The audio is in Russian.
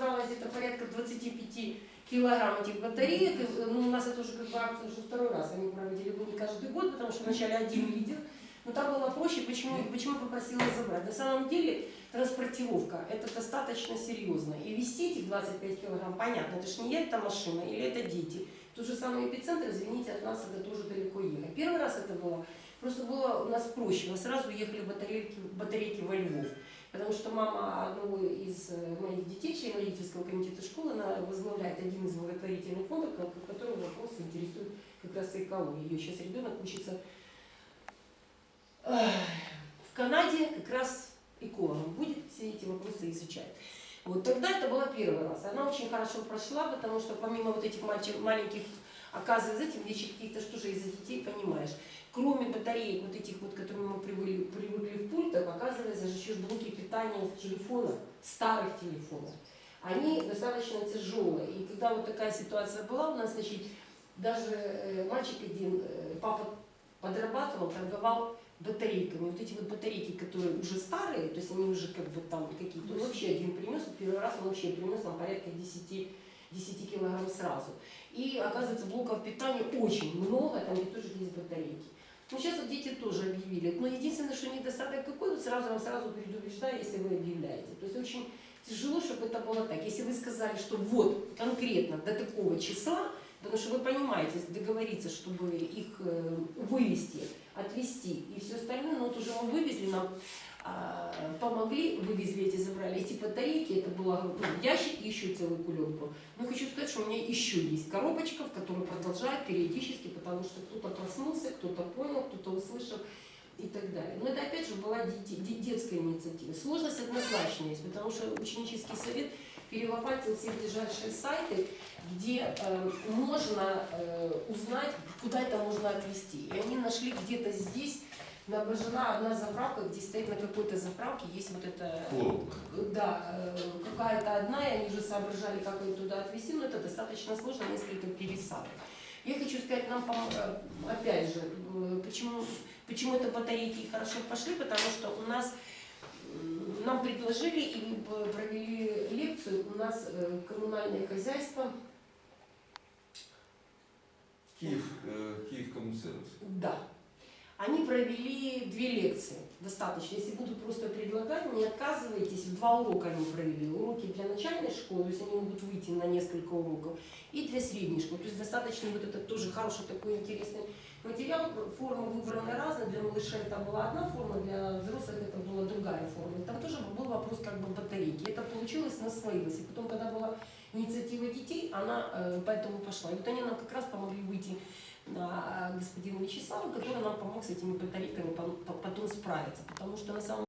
набралось где-то порядка 25 килограмм этих батареек. И, ну, у нас это уже как бы акция уже второй раз. Они проводили не каждый год, потому что вначале один лидер. Но там было проще, почему, почему попросила забрать. На самом деле транспортировка это достаточно серьезно. И вести этих 25 килограмм, понятно, это же не я, это машина или это дети. Тот же самый эпицентр, извините, от нас это тоже далеко ехать. Первый раз это было, просто было у нас проще. Мы сразу ехали батарейки, батарейки во Львов. Потому что мама одного из э, моих члена родительского комитета школы, она возглавляет один из благотворительных фондов, ко- которого вопрос интересует как раз экология. Ее сейчас ребенок учится в Канаде как раз экологом будет все эти вопросы изучать. Вот тогда это было первый раз. Она очень хорошо прошла, потому что помимо вот этих мальчик, маленьких, оказывается, этим вещи каких-то, что же из-за детей понимаешь. Кроме батареек вот этих вот, которые мы привыкли, привыкли в пультах, оказывается, же еще блоки питания в телефонах, старых телефонах. Они достаточно тяжелые. И когда вот такая ситуация была у нас, значит, даже э, мальчик один, э, папа подрабатывал, торговал батарейками. Вот эти вот батарейки, которые уже старые, то есть они уже как бы там какие-то, он вообще один принес, первый раз он вообще принес нам порядка 10, 10 килограмм сразу. И оказывается, блоков питания очень много, там где тоже есть батарейки. Ну, сейчас вот дети тоже объявили. Но единственное, что недостаток какой, вот сразу вам сразу предупреждаю, если вы объявляете. То есть очень тяжело, чтобы это было так. Если вы сказали, что вот конкретно до такого числа, потому что вы понимаете, договориться, чтобы их э, вывести, отвезти и все остальное, но вот уже мы вывезли, нам а, помогли, вывезли эти, забрали эти батарейки, это было ну, ящик и еще целый кулек был. Но хочу сказать, что у меня еще есть коробочка, в которой продолжает периодически, потому что кто-то проснулся, кто-то понял, кто-то услышал и так далее. Но это опять же была де- де- детская инициатива. Сложность однозначно есть, потому что ученический совет перелопатил все ближайшие сайты, где э, можно э, узнать, куда это можно отвезти. И они нашли где-то здесь, на Бажана, одна заправка, где стоит на какой-то заправке, есть вот это... Коробка. Да, э, какая-то одна, и они уже соображали, как ее туда отвезти, но это достаточно сложно, несколько пересадок. Я хочу сказать, нам, э, опять же, э, почему, почему это батарейки хорошо пошли, потому что у нас нам предложили и провели лекцию, у нас э, коммунальное хозяйство, Киев, э, Киев коммунсервис. да, они провели две лекции, достаточно. Если буду просто предлагать, не отказывайтесь. Два урока они провели. Уроки для начальной школы, то есть они могут выйти на несколько уроков, и для средней школы. То есть достаточно вот это тоже хороший такой интересный материал. Формы выбраны разные. Для малышей это была одна форма, для взрослых это была другая форма. Там тоже был вопрос как бы батарейки. Это получилось, наслоилось. И потом, когда была инициатива детей, она э, поэтому пошла. И вот они нам как раз помогли выйти на господина Вячеслава, который нам помог с этими батарейками по- по- потом справиться. Потому что на самом